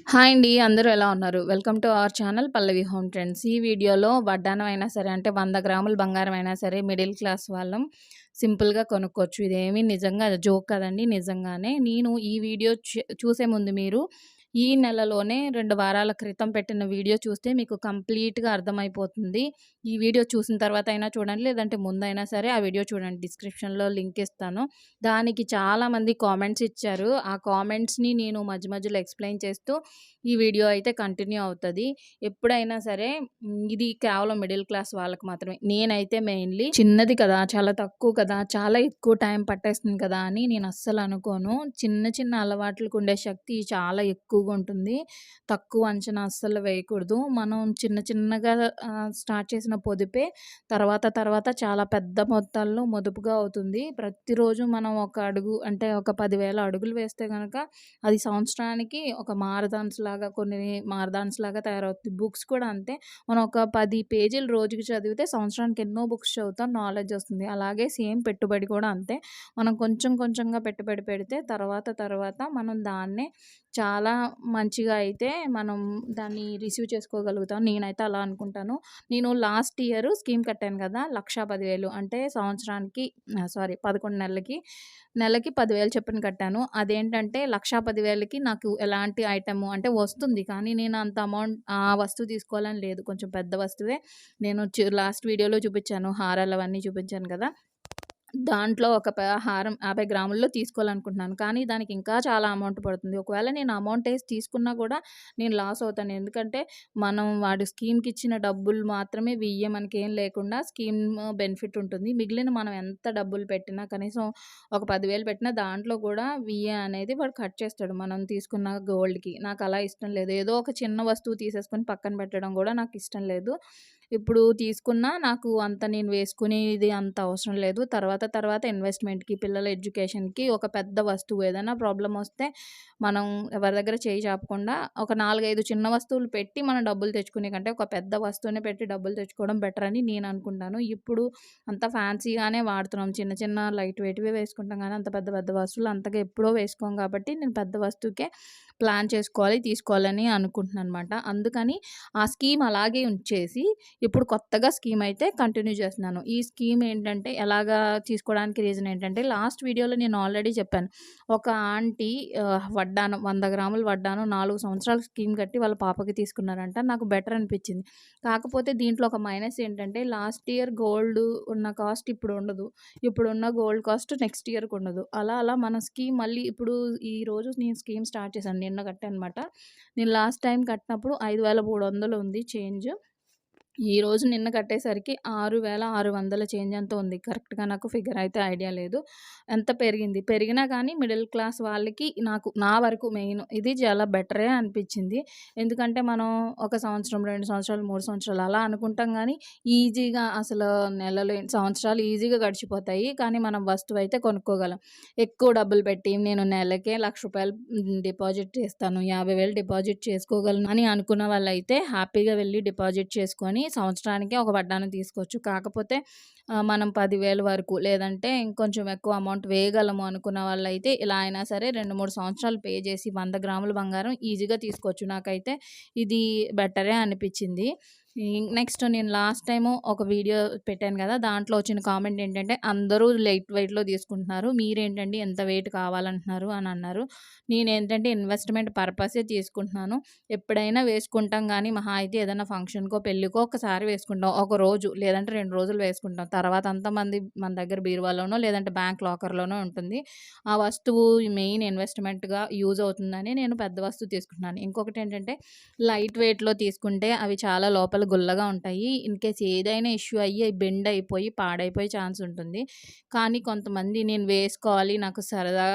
Hi అండి అందరూ ఎలా ఉన్నారు? Welcome to our channel Pallavi home trends. ఈ వీడియోలో వడ్డానం అయినా సరే అంటే వంద గ్రాములు బంగారం అయినా సరే మిడిల్ క్లాస్ వాళ్ళం సింపుల్గా కొనుక్కోవచ్చు. ఇదేమి నిజంగా జోక్ కదండి నిజంగానే. నేను ఈ వీడియో చూసే ముందు మీరు ఈ నెలలోనే రెండు వారాల క్రితం పెట్టిన వీడియో చూస్తే మీకు కంప్లీట్గా అర్థమైపోతుంది. ఈ వీడియో చూసిన తర్వాత అయినా చూడండి లేదంటే ముందైనా సరే ఆ వీడియో చూడండి. డిస్క్రిప్షన్లో లింక్ ఇస్తాను. దానికి చాలామంది కామెంట్స్ ఇచ్చారు. ఆ కామెంట్స్ని నేను మధ్య మధ్యలో ఎక్స్ప్లెయిన్ చేస్తూ ఈ వీడియో అయితే కంటిన్యూ అవుతుంది. ఎప్పుడైనా సరే ఇది కేవలం మిడిల్ క్లాస్ వాళ్ళకి మాత్రమే. నేనైతే మెయిన్లీ చిన్నది కదా చాలా తక్కువ కదా చాలా ఎక్కువ టైం పట్టేస్తుంది కదా అని నేను అస్సలు అనుకోను. చిన్న చిన్న అలవాట్లకు ఉండే శక్తి చాలా ఎక్కువగా ఉంటుంది. తక్కువ అంచనా అస్సలు వేయకూడదు. మనం చిన్న చిన్నగా స్టార్ట్ చేసిన పొదుపే. తర్వాత తర్వాత చాలా పెద్ద మొత్తాల్లో మొదుపుగా అవుతుంది. ప్రతిరోజు మనం ఒక అడుగు అంటే ఒక పదివేల అడుగులు వేస్తే కనుక అది సంవత్సరానికి ఒక మారదాన్స్ లాగా కొన్ని మారదాన్స్ లాగా తయారవుతుంది. బుక్స్ కూడా అంతే. మనం ఒక పది పేజీలు రోజుకి చదివితే సంవత్సరానికి ఎన్నో బుక్స్ చదువుతాం నాలెడ్జ్ వస్తుంది. అలాగే సేమ్ పెట్టుబడి కూడా అంతే. మనం కొంచెం కొంచెంగా పెట్టుబడి పెడితే తర్వాత తర్వాత మనం దాన్నే చాలా మంచిగా అయితే మనం దాన్ని రిసీవ్ చేసుకోగలుగుతాం. నేనైతే అలా అనుకుంటాను. నేను లాస్ట్ ఇయర్ స్కీమ్ కట్టాను కదా లక్ష పదివేలు. అంటే సంవత్సరానికి సారీ పదకొండు నెలలకి నెలకి పదివేలు చెప్పిన కట్టాను. అదేంటంటే లక్ష పదివేలకి నాకు ఎలాంటి ఐటమ్ అంటే వస్తుంది కానీ నేను అంత అమౌంట్ ఆ వస్తువు తీసుకోవాలని లేదు. కొంచెం పెద్ద వస్తువే. నేను లాస్ట్ వీడియోలో చూపించాను. హారాలు అవన్నీ చూపించాను కదా. దాంట్లో ఒక హారం యాభై గ్రాముల్లో తీసుకోవాలనుకుంటున్నాను. కానీ దానికి ఇంకా చాలా అమౌంట్ పడుతుంది. ఒకవేళ నేను అమౌంట్ వేసి తీసుకున్నా కూడా నేను లాస్ అవుతాను. ఎందుకంటే మనం వాడి స్కీమ్కి ఇచ్చిన డబ్బులు మాత్రమే వెయ్యి మనకి ఏం లేకుండా స్కీమ్ బెనిఫిట్ ఉంటుంది. మిగిలిన మనం ఎంత డబ్బులు పెట్టినా కనీసం ఒక పదివేలు పెట్టినా దాంట్లో కూడా వెయ్యి అనేది వాడు కట్ చేస్తాడు. మనం తీసుకున్న గోల్డ్కి. నాకు అలా ఇష్టం లేదు. ఏదో ఒక చిన్న వస్తువు తీసేసుకొని పక్కన పెట్టడం కూడా నాకు ఇష్టం లేదు. ఇప్పుడు తీసుకున్నా నాకు అంత నేను వేసుకునేది అంత అవసరం లేదు. తర్వాత తర్వాత ఇన్వెస్ట్మెంట్కి పిల్లల ఎడ్యుకేషన్కి ఒక పెద్ద వస్తువు ఏదైనా ప్రాబ్లం వస్తే మనం ఎవరి దగ్గర చేయి చాపకుండా ఒక నాలుగైదు చిన్న వస్తువులు పెట్టి మనం డబ్బులు తెచ్చుకునే కంటే ఒక పెద్ద వస్తువునే పెట్టి డబ్బులు తెచ్చుకోవడం బెటర్ అని నేను అనుకుంటాను. ఇప్పుడు అంత ఫ్యాన్సీగానే వాడుతున్నాం. చిన్న చిన్న లైట్ వెయిట్వే వేసుకుంటాం కానీ అంత పెద్ద పెద్ద వస్తువులు అంతగా ఎప్పుడో వేసుకోం కాబట్టి నేను పెద్ద వస్తువుకే ప్లాన్ చేసుకోవాలి తీసుకోవాలని అనుకుంటున్నాను అనమాట అందుకని ఆ స్కీమ్ అలాగే ఉంచేసి ఇప్పుడు కొత్తగా స్కీమ్ అయితే కంటిన్యూ చేస్తున్నాను. ఈ స్కీమ్ ఏంటంటే ఎలాగా తీసుకోవడానికి రీజన్ ఏంటంటే లాస్ట్ వీడియోలో నేను ఆల్రెడీ చెప్పాను. ఒక ఆంటీ వడ్డాను వంద గ్రాములు వడ్డాను నాలుగు సంవత్సరాల స్కీమ్ కట్టి వాళ్ళ పాపకి తీసుకున్నారంట. నాకు బెటర్ అనిపించింది. కాకపోతే దీంట్లో ఒక మైనస్ ఏంటంటే లాస్ట్ ఇయర్ గోల్డ్ ఉన్న కాస్ట్ ఇప్పుడు ఉండదు. ఇప్పుడు ఉన్న గోల్డ్ కాస్ట్ నెక్స్ట్ ఇయర్కి ఉండదు. అలా అలా మన స్కీమ్ మళ్ళీ ఇప్పుడు ఈ రోజు నేను స్కీమ్ స్టార్ట్ చేశాను. నిన్న కట్టాను అనమాట నేను లాస్ట్ టైం కట్టినప్పుడు ఐదు వేల మూడు వందలు ఉంది చేంజ్. ఈరోజు నిన్న కట్టేసరికి ఆరు వేల ఆరు వందల చేంజ్ అంత ఉంది. కరెక్ట్గా నాకు ఫిగర్ అయితే ఐడియా లేదు. ఎంత పెరిగింది? పెరిగినా కానీ మిడిల్ క్లాస్ వాళ్ళకి నాకు నా వరకు మెయిన్ ఇది చాలా బెటరే అనిపించింది. ఎందుకంటే మనం ఒక సంవత్సరం రెండు సంవత్సరాలు మూడు సంవత్సరాలు అలా అనుకుంటాం కానీ ఈజీగా అసలు నెలలు సంవత్సరాలు ఈజీగా గడిచిపోతాయి. కానీ మనం వస్తువు అయితే కొనుక్కోగలం. ఎక్కువ డబ్బులు పెట్టి నేను నెలకే లక్ష రూపాయలు డిపాజిట్ చేస్తాను. యాభై వేలు డిపాజిట్ చేసుకోగలను అని అనుకున్న వాళ్ళైతే హ్యాపీగా వెళ్ళి డిపాజిట్ చేసుకొని సంవత్సరానికి ఒక వడ్డాను తీసుకోవచ్చు. కాకపోతే మనం పదివేలు వరకు లేదంటే ఇంకొంచెం ఎక్కువ అమౌంట్ వేయగలము అనుకున్న వాళ్ళైతే ఇలా అయినా సరే రెండు మూడు సంవత్సరాలు పే చేసి వంద గ్రాముల బంగారం ఈజీగా తీసుకోవచ్చు. నాకైతే ఇది బెటరే అనిపించింది. నెక్స్ట్ నేను లాస్ట్ టైము ఒక వీడియో పెట్టాను కదా దాంట్లో వచ్చిన కామెంట్ ఏంటంటే అందరూ లైట్ వెయిట్లో తీసుకుంటున్నారు మీరేంటండి ఎంత వెయిట్ కావాలంటున్నారు అని అన్నారు. నేను ఏంటంటే ఇన్వెస్ట్మెంట్ పర్పసే తీసుకుంటున్నాను. ఎప్పుడైనా వేసుకుంటాం కానీ మహా అయితే ఏదైనా ఫంక్షన్కో పెళ్ళికో ఒకసారి వేసుకుంటాం. ఒక రోజు లేదంటే రెండు రోజులు వేసుకుంటాం. తర్వాత అంతమంది మన దగ్గర బీరువాలోనో లేదంటే బ్యాంక్ లాకర్లోనో ఉంటుంది. ఆ వస్తువు మెయిన్ ఇన్వెస్ట్మెంట్గా యూజ్ అవుతుందని నేను పెద్ద వస్తువు తీసుకుంటున్నాను. ఇంకొకటి ఏంటంటే లైట్ వెయిట్లో తీసుకుంటే అవి చాలా లోపల చాలా గుల్లగా ఉంటాయి. ఇన్ కేస్ ఏదైనా ఇష్యూ అయ్యి బెండ్ అయిపోయి పాడైపోయే ఛాన్స్ ఉంటుంది. కానీ కొంతమంది నేను వేసుకోవాలి నాకు సరదా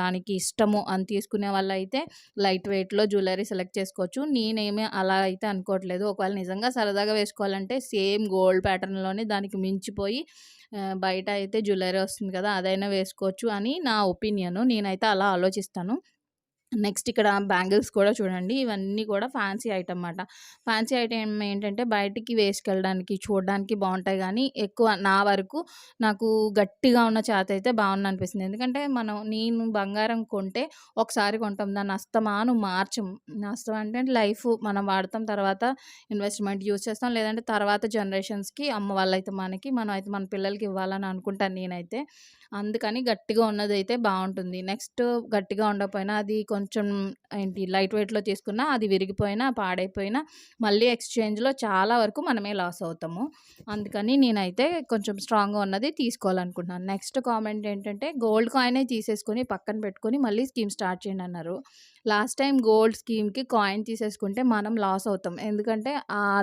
దానికి ఇష్టము అని తీసుకునే వాళ్ళు అయితే లైట్ వెయిట్లో జ్యువెలరీ సెలెక్ట్ చేసుకోవచ్చు. నేనేమి అలా అయితే అనుకోవట్లేదు. ఒకవేళ నిజంగా సరదాగా వేసుకోవాలంటే సేమ్ గోల్డ్ ప్యాటర్న్లోనే దానికి మించిపోయి బయట అయితే జ్యువెలరీ వస్తుంది కదా అదైనా వేసుకోవచ్చు అని నా ఒపీనియన్ నేనైతే అలా ఆలోచిస్తాను. నెక్స్ట్ ఇక్కడ బ్యాంగిల్స్ కూడా చూడండి. ఇవన్నీ కూడా ఫ్యాన్సీ ఐటమ్ అన్నమాట. ఫ్యాన్సీ ఐటమ్ ఏంటంటే బయటికి వేసుకెళ్ళడానికి చూడడానికి బాగుంటాయి కానీ ఎక్కువ నా వరకు నాకు గట్టిగా ఉన్న చేత అయితే బాగుంది అనిపిస్తుంది. ఎందుకంటే మనం నేను బంగారం కొంటే ఒకసారి కొంటాం. దాన్ని అస్తమాను మార్చం. నష్టం అంటే లైఫ్ మనం వాడతాం తర్వాత ఇన్వెస్ట్మెంట్ యూజ్ చేస్తాం. లేదంటే తర్వాత జనరేషన్స్కి అమ్మ వాళ్ళైతే మనకి మనం అయితే మన పిల్లలకి ఇవ్వాలని అనుకుంటాను నేనైతే. అందుకని గట్టిగా ఉన్నది అయితే బాగుంటుంది నెక్స్ట్ గట్టిగా ఉండకపోయినా అది కొంచెం ఏంటి లైట్ వెయిట్లో తీసుకున్నా అది విరిగిపోయినా పాడైపోయినా మళ్ళీ ఎక్స్చేంజ్లో చాలా వరకు మనమే లాస్ అవుతాము. అందుకని నేనైతే కొంచెం స్ట్రాంగ్గా ఉన్నది తీసుకోవాలనుకుంటున్నాను. నెక్స్ట్ కామెంట్ ఏంటంటే గోల్డ్ కాయినే తీసేసుకొని పక్కన పెట్టుకొని మళ్ళీ స్కీమ్ స్టార్ట్ చేయండి అన్నారు. లాస్ట్ టైం గోల్డ్ స్కీమ్కి కాయిన్ తీసేసుకుంటే మనం లాస్ అవుతాం. ఎందుకంటే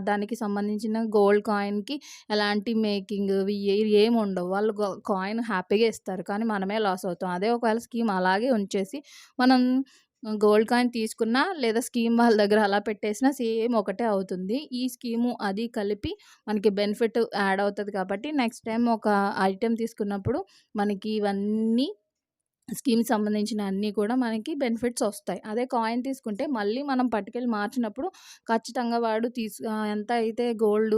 దానికి సంబంధించిన గోల్డ్ కాయిన్కి ఎలాంటి మేకింగ్ ఏమి ఉండవు. వాళ్ళు కాయిన్ హ్యాపీగా ఇస్తారు. కానీ మనమే లాస్ అవుతాం. అదే ఒకవేళ స్కీమ్ అలాగే ఉంచేసి మనం గోల్డ్ కాయిన్ తీసుకున్నా లేదా స్కీమ్ వాళ్ళ దగ్గర అలా పెట్టేసినా సేమ్ ఒకటే అవుతుంది. ఈ స్కీము అది కలిపి మనకి బెనిఫిట్ యాడ్ అవుతుంది కాబట్టి నెక్స్ట్ టైం ఒక ఐటెం తీసుకున్నప్పుడు మనకి ఇవన్నీ స్కీమ్‌కి సంబంధించిన అన్నీ కూడా మనకి బెనిఫిట్స్ వస్తాయి. అదే కాయిన్ తీసుకుంటే మళ్ళీ మనం పట్టుకెళ్ళి మార్చినప్పుడు ఖచ్చితంగా వాడు తీసు ఎంత అయితే గోల్డ్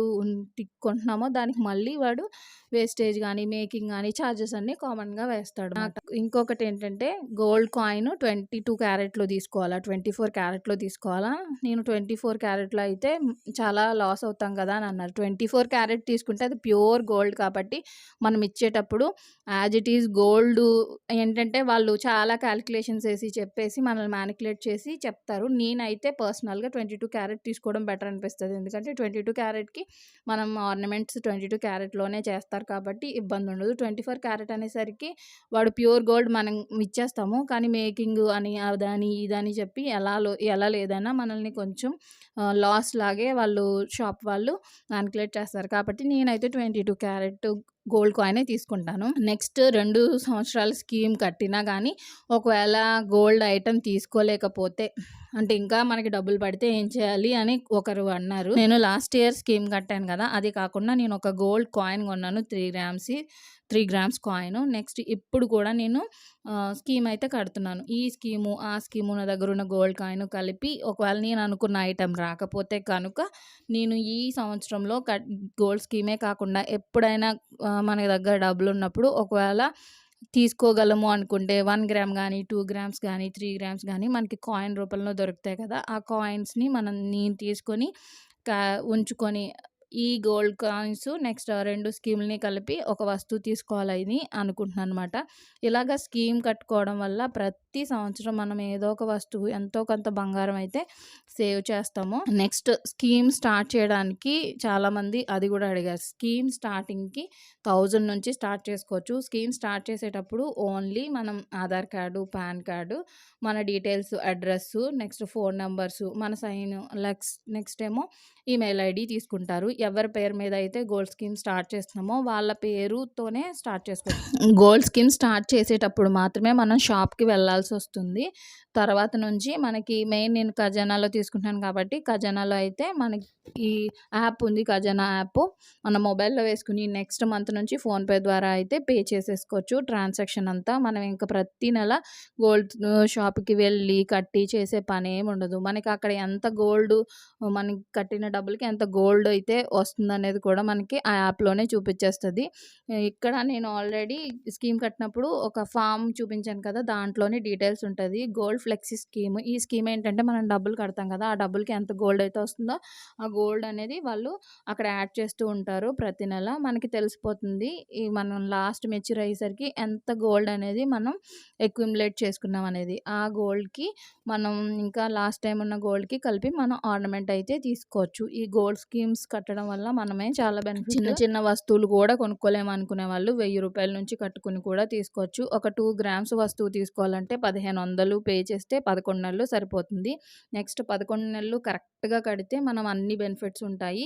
కొంటున్నామో దానికి మళ్ళీ వాడు వేస్టేజ్ కానీ మేకింగ్ కానీ ఛార్జెస్ అన్నీ కామన్‌గా వేస్తాడు. ఇంకొకటి ఏంటంటే గోల్డ్ కాయిన్ ట్వంటీ టూ క్యారెట్‌లో తీసుకోవాలా? ట్వంటీ ఫోర్ క్యారెట్‌లో తీసుకోవాలా? నేను ట్వంటీ ఫోర్ క్యారెట్‌లో అయితే చాలా లాస్ అవుతాం కదా! అని అన్నారు. ట్వంటీ ఫోర్ క్యారెట్ తీసుకుంటే అది ప్యూర్ గోల్డ్ కాబట్టి మనం ఇచ్చేటప్పుడు యాజ్ ఇట్ ఈజ్ గోల్డ్ ఏంటంటే అంటే వాళ్ళు చాలా క్యాలిక్యులేషన్స్ వేసి చెప్పేసి మనల్ని మ్యానికులేట్ చేసి చెప్తారు. నేనైతే పర్సనల్గా ట్వంటీ టూ క్యారెట్ తీసుకోవడం బెటర్ అనిపిస్తుంది. ఎందుకంటే ట్వంటీ టూ క్యారెట్కి మనం ఆర్నమెంట్స్ ట్వంటీ టూ క్యారెట్లోనే చేస్తారు కాబట్టి ఇబ్బంది ఉండదు. ట్వంటీ ఫోర్ క్యారెట్ అనేసరికి వాడు ప్యూర్ గోల్డ్ మనం ఇచ్చేస్తాము. కానీ మేకింగ్ అని అదని ఇదని చెప్పి ఎలా ఎలా లేదన్నా మనల్ని కొంచెం లాస్ లాగే వాళ్ళు షాప్ వాళ్ళు మ్యానికులేట్ చేస్తారు. కాబట్టి నేనైతే ట్వంటీ టూ క్యారెట్ గోల్డ్ కాయినే తీసుకుంటాను. నెక్స్ట్ రెండు సంవత్సరాల స్కీమ్ కట్టినా కానీ ఒకవేళ గోల్డ్ ఐటెం తీసుకోలేకపోతే అంటే ఇంకా మనకి డబ్బులు పడితే ఏం చేయాలి అని ఒకరు అన్నారు. నేను లాస్ట్ ఇయర్ స్కీమ్ కట్టాను కదా అది కాకుండా నేను ఒక గోల్డ్ కాయిన్ కొన్నాను three grams three grams coin. Next ఇప్పుడు కూడా నేను స్కీమ్ అయితే కడుతున్నాను. ఈ స్కీము ఆ స్కీము నా దగ్గర ఉన్న గోల్డ్ కాయిన్ కలిపి ఒకవేళ నేను అనుకున్న ఐటెం రాకపోతే కనుక నేను ఈ సంవత్సరంలో గోల్డ్ స్కీమే కాకుండా ఎప్పుడైనా మన దగ్గర డబ్బులు ఉన్నప్పుడు ఒకవేళ తీసుకోగలము అనుకుంటే వన్ గ్రామ్ కానీ టూ గ్రామ్స్ కానీ త్రీ గ్రామ్స్ కానీ మనకి కాయిన్ రూపంలో దొరుకుతాయి కదా. ఆ కాయిన్స్ని మనం నేను తీసుకొని ఉంచుకొని ఈ గోల్డ్ కాయిన్స్ నెక్స్ట్ రెండు స్కీమ్‌ని కలిపి ఒక వస్తువు తీసుకోవాలని అనుకుంటున్నాను అనమాట. ఇలాగ స్కీమ్ కట్టుకోవడం వల్ల ప్రతి సంవత్సరం మనం ఏదో ఒక వస్తువు ఎంతో కొంత బంగారం అయితే సేవ్ చేస్తాము. నెక్స్ట్ స్కీమ్ స్టార్ట్ చేయడానికి చాలామంది అది కూడా అడిగారు. స్కీమ్ స్టార్టింగ్‌కి థౌజండ్ నుంచి స్టార్ట్ చేసుకోవచ్చు. స్కీమ్ స్టార్ట్ చేసేటప్పుడు ఓన్లీ మనం ఆధార్ కార్డు, పాన్ కార్డు, మన details, address, next phone numbers మన సైన్ లెక్స్ నెక్స్ట్ ఏమో ఈమెయిల్ ఐడి తీసుకుంటారు. ఎవరి పేరు మీద అయితే గోల్డ్ స్కీమ్ స్టార్ట్ చేస్తున్నామో వాళ్ళ పేరుతోనే స్టార్ట్ చేసుకోవచ్చు గోల్డ్ స్కీమ్ స్టార్ట్ చేసేటప్పుడు మాత్రమే మనం షాప్కి వెళ్ళాల్సి వస్తుంది. తర్వాత నుంచి మనకి మెయిన్ నేను ఖజానాలో తీసుకుంటాను కాబట్టి ఖజానాలో అయితే మనకి ఈ యాప్ ఉంది ఖజానా యాప్. మన మొబైల్లో వేసుకుని నెక్స్ట్ మంత్ నుంచి ఫోన్పే ద్వారా అయితే పే చేసేసుకోవచ్చు. ట్రాన్సాక్షన్ అంతా మనం ఇంకా ప్రతి నెల గోల్డ్ షాప్కి వెళ్ళి కట్టి చేసే పని ఏమి ఉండదు. మనకి అక్కడ ఎంత గోల్డ్ మనకి కట్టిన డబ్బులకి ఎంత గోల్డ్ అయితే వస్తుందనేది కూడా మనకి ఆ యాప్లోనే చూపించేస్తుంది ఇక్కడ నేను ఆల్రెడీ స్కీమ్ కట్టినప్పుడు ఒక ఫామ్ చూపించాను కదా దాంట్లోనే డీటెయిల్స్ ఉంటుంది. Gold flexi scheme. ఈ స్కీమ్ ఏంటంటే మనం డబ్బులు కడతాం కదా ఆ డబ్బులకి ఎంత గోల్డ్ అయితే వస్తుందో ఆ గోల్డ్ అనేది వాళ్ళు అక్కడ యాడ్ చేస్తూ ఉంటారు ప్రతి నెల. మనకి తెలిసిపోతుంది ఈ మనం లాస్ట్ మెచ్యూర్ అయ్యేసరికి ఎంత గోల్డ్ అనేది మనం ఎక్విమ్లేట్ చేసుకున్నాం అనేది. ఆ గోల్డ్కి మనం ఇంకా లాస్ట్ టైం ఉన్న గోల్డ్కి కలిపి మనం ఆర్నమెంట్ అయితే తీసుకోవచ్చు. ఈ గోల్డ్ స్కీమ్స్ కట్టడం వల్ల మనమే చాలా బెనిఫిట్ చిన్న చిన్న వస్తువులు కూడా కొనుక్కోలేము అనుకునే వాళ్ళు వెయ్యి రూపాయల నుంచి కట్టుకుని కూడా తీసుకోవచ్చు. ఒక టూ గ్రామ్స్ వస్తువు తీసుకోవాలంటే పదిహేను వందలు పే చేస్తే పదకొండు నెలలు సరిపోతుంది. నెక్స్ట్ పదకొండు నెలలు కరెక్ట్గా కడితే మనం అన్ని బెనిఫిట్స్ ఉంటాయి.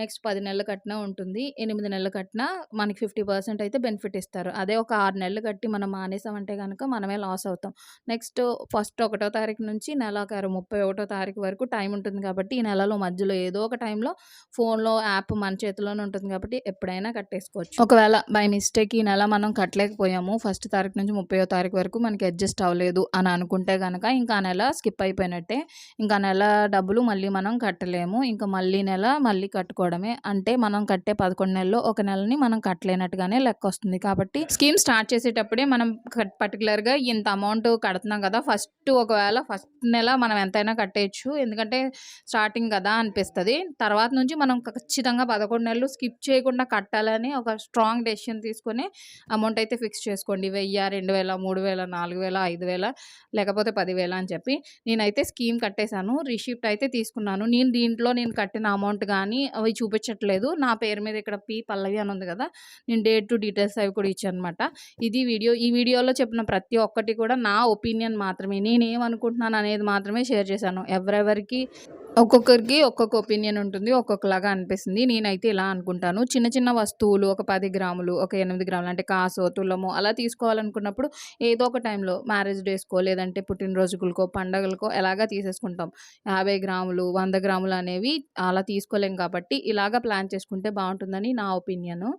నెక్స్ట్ పది నెలలు కట్టినా ఉంటుంది. ఎనిమిది నెలలు కట్టినా మనకి ఫిఫ్టీ పర్సెంట్ అయితే బెనిఫిట్ ఇస్తారు. అదే ఒక ఆరు నెలలు కట్టి మనం మానేసామంటే కనుక మనమే లాస్ అవుతాం. నెక్స్ట్ ఫస్ట్ ఒకటో తారీఖు నుంచి నెలాఖరు ముప్పై ఒకటో తారీఖు వరకు టైం ఉంటుంది కాబట్టి ఈ నెలలో మధ్యలో ఏదో ఒక టైంలో ఫోన్లో ఫోన్‌లో యాప్ మన చేతిలోనే ఉంటుంది కాబట్టి ఎప్పుడైనా కట్టేసుకోవచ్చు. ఒకవేళ బై మిస్టేక్ ఈ నెల మనం కట్టలేకపోయాము. ఫస్ట్ తారీఖు నుంచి 30వ తారీఖు వరకు మనకి అడ్జస్ట్ అవ్వలేదు అని అనుకుంటే కనుక ఇంకా ఆ నెల స్కిప్ అయిపోయినట్టే. ఇంకా నెల డబ్బులు మళ్ళీ మనం కట్టలేము. ఇంకా మళ్ళీ నెల మళ్ళీ కట్టుకోవడమే. అంటే మనం కట్టే 11 నెలల్లో ఒక నెలని మనం కట్టలేనట్టుగానే లెక్క వస్తుంది కాబట్టి స్కీమ్ స్టార్ట్ చేసేటప్పుడే మనం పర్టికులర్గా పర్టిక్యులర్‌గా ఇంత అమౌంట్ కడుతున్నాం కదా! ఫస్ట్ ఒకవేళ ఫస్ట్ నెల మనం ఎంతైనా కట్టేయచ్చు ఎందుకంటే స్టార్టింగ్ కదా అనిపిస్తుంది తర్వాత నుంచి మనం ఖచ్చితంగా 11 నెలలు స్కిప్ చేయకుండా కట్టాలని ఒక స్ట్రాంగ్ డెసిషన్ తీసుకొని అమౌంట్ అయితే ఫిక్స్ చేసుకోండి. వెయ్యి రెండు వేల మూడు వేల నాలుగు వేల ఐదు వేల లేకపోతే పదివేల అని చెప్పి. నేనైతే స్కీమ్ కట్టేసాను. రిసిప్ట్ అయితే తీసుకున్నాను. నేను దీంట్లో నేను కట్టిన అమౌంట్ కానీ అవి చూపించట్లేదు. నా పేరు మీద ఇక్కడ పి పల్లవి అని ఉంది కదా! నేను డేట్ టు డీటెయిల్స్ అవి కూడా ఇచ్చాననమాట. ఇది వీడియో. ఈ వీడియోలో చెప్పిన ప్రతి ఒక్కటి కూడా నా ఒపీనియన్ మాత్రమే. నేనేమనుకుంటున్నాను అనేది మాత్రమే షేర్ చేశాను. ఎవరెవరికి ఒక్కొక్కరికి ఒక్కొక్క ఒపీనియన్ ఉంటుంది. ఒక్కొక్కలాగా అనిపిస్తుంది. నేనైతే ఇలా అనుకుంటాను. చిన్న చిన్న వస్తువులు ఒక పది గ్రాములు, ఒక ఎనిమిది గ్రాములు అంటే కాసో, తులము అలా తీసుకోవాలనుకున్నప్పుడు ఏదో ఒక టైంలో మ్యారేజ్ డేస్‌కో లేదంటే పుట్టినరోజులకో, పండగలకో ఎలాగా తీసేసుకుంటాం. 50 గ్రాములు, వంద గ్రాములు అనేవి అలా తీసుకోలేం కాబట్టి ఇలాగ ప్లాన్ చేసుకుంటే బాగుంటుందని నా ఒపీనియను.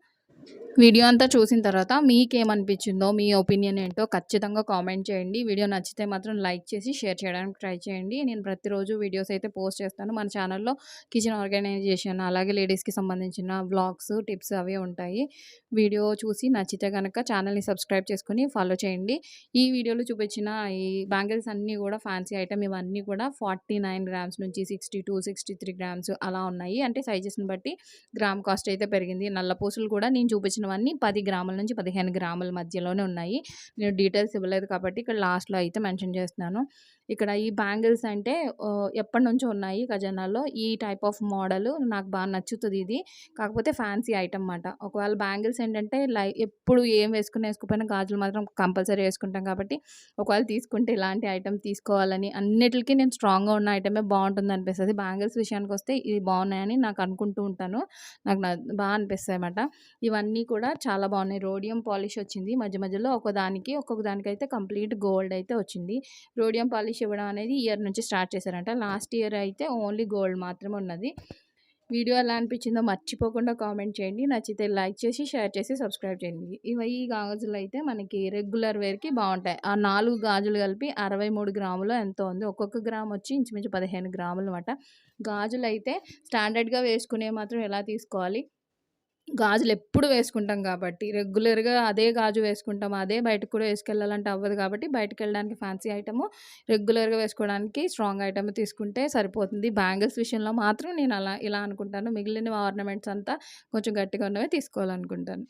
వీడియో అంతా చూసిన తర్వాత మీకేమనిపించిందో, మీ ఒపీనియన్ ఏంటో ఖచ్చితంగా కామెంట్ చేయండి. వీడియో నచ్చితే మాత్రం లైక్ చేసి షేర్ చేయడానికి ట్రై చేయండి. నేను ప్రతిరోజు వీడియోస్ అయితే పోస్ట్ చేస్తాను. మన ఛానల్‌లో కిచెన్ ఆర్గనైజేషన్ అలాగే లేడీస్‌కి సంబంధించిన వ్లాగ్స్, టిప్స్ అవి ఉంటాయి. వీడియో చూసి నచ్చితే కనుక ఛానల్‌ని సబ్స్క్రైబ్ చేసుకొని ఫాలో చేయండి. ఈ వీడియోలో చూపించిన ఈ బ్యాంగిల్స్ అన్నీ కూడా ఫ్యాన్సీ ఐటమ్ ఇవన్నీ కూడా 49 గ్రామ్స్ నుంచి 62, 63 గ్రామ్స్ అలా ఉన్నాయి. అంటే సైజెస్‌ని బట్టి గ్రామ్ కాస్ట్ అయితే పెరిగింది. నల్ల పూసలు కూడా నేను చూపించినవన్నీ పది గ్రాముల నుంచి 15 గ్రాముల మధ్యలోనే ఉన్నాయి. నేను డీటెయిల్స్ ఇవ్వలేదు కాబట్టి ఇక్కడ లాస్ట్‌లో అయితే మెన్షన్ చేస్తున్నాను. ఇక్కడ ఈ బ్యాంగిల్స్ అంటే ఎప్పటి ఎప్పటినుంచో ఉన్నాయి ఖజానాలో. ఈ టైప్ ఆఫ్ మోడల్ నాకు బాగా నచ్చుతుంది ఇది. కాకపోతే ఫ్యాన్సీ ఐటమ్ అన్నమాట ఒకవేళ బ్యాంగిల్స్ ఏంటంటే లై ఎప్పుడు ఏం వేసుకున్నా వేసుకుపోయినా గాజులు మాత్రం కంపల్సరీ వేసుకుంటాం కాబట్టి ఒకవేళ తీసుకుంటే ఇలాంటి ఐటమ్ తీసుకోవాలని అన్నిటికీ నేను స్ట్రాంగ్‌గా ఉన్న ఐటమే బాగుంటుంది అనిపిస్తుంది బ్యాంగిల్స్ విషయానికి వస్తే ఇది బాగున్నాయని నాకు అనుకుంటూ ఉంటాను. నాకు న అనిపిస్తాయి అన్నమాట ఇవన్నీ కూడా చాలా బాగున్నాయి రోడియం పాలిష్ వచ్చింది. మధ్య మధ్యలో ఒక్కోదానికి ఒక్కొక్క దానికైతే కంప్లీట్ గోల్డ్ అయితే వచ్చింది. రోడియం పాలిష్ ఇవ్వడం అనేది ఇయర్ నుంచి స్టార్ట్ చేశారంట. లాస్ట్ ఇయర్ అయితే ఓన్లీ గోల్డ్ మాత్రమే ఉన్నది. వీడియో ఎలా అనిపించిందో మర్చిపోకుండా కామెంట్ చేయండి. నచ్చితే లైక్ చేసి, షేర్ చేసి, సబ్స్క్రైబ్ చేయండి. ఇవి ఈ గాజులైతే మనకి రెగ్యులర్ వేర్‌కి బాగుంటాయి ఆ నాలుగు గాజులు కలిపి అరవై మూడు గ్రాములు ఎంతో ఉంది. ఒక్కొక్క గ్రామ్ వచ్చి ఇంచుమించు పదిహేను గ్రాములు అనమాట గాజులు అయితే స్టాండర్డ్‌గా వేసుకునే మాత్రం ఎలా తీసుకోవాలి. గాజులు ఎప్పుడు వేసుకుంటాం కాబట్టి రెగ్యులర్‌గా అదే గాజు వేసుకుంటాం. అదే బయటకు కూడా వేసుకెళ్ళాలంటే అవ్వదు కాబట్టి బయటికెళ్ళడానికి ఫ్యాన్సీ ఐటమ్ రెగ్యులర్‌గా వేసుకోవడానికి స్ట్రాంగ్ ఐటమ్ తీసుకుంటే సరిపోతుంది. బ్యాంగిల్స్ విషయంలో మాత్రం నేను అలా ఇలా అనుకుంటాను. మిగిలిన ఆర్నమెంట్స్ అంతా కొంచెం గట్టిగా ఉన్నవే తీసుకోవాలనుకుంటాను.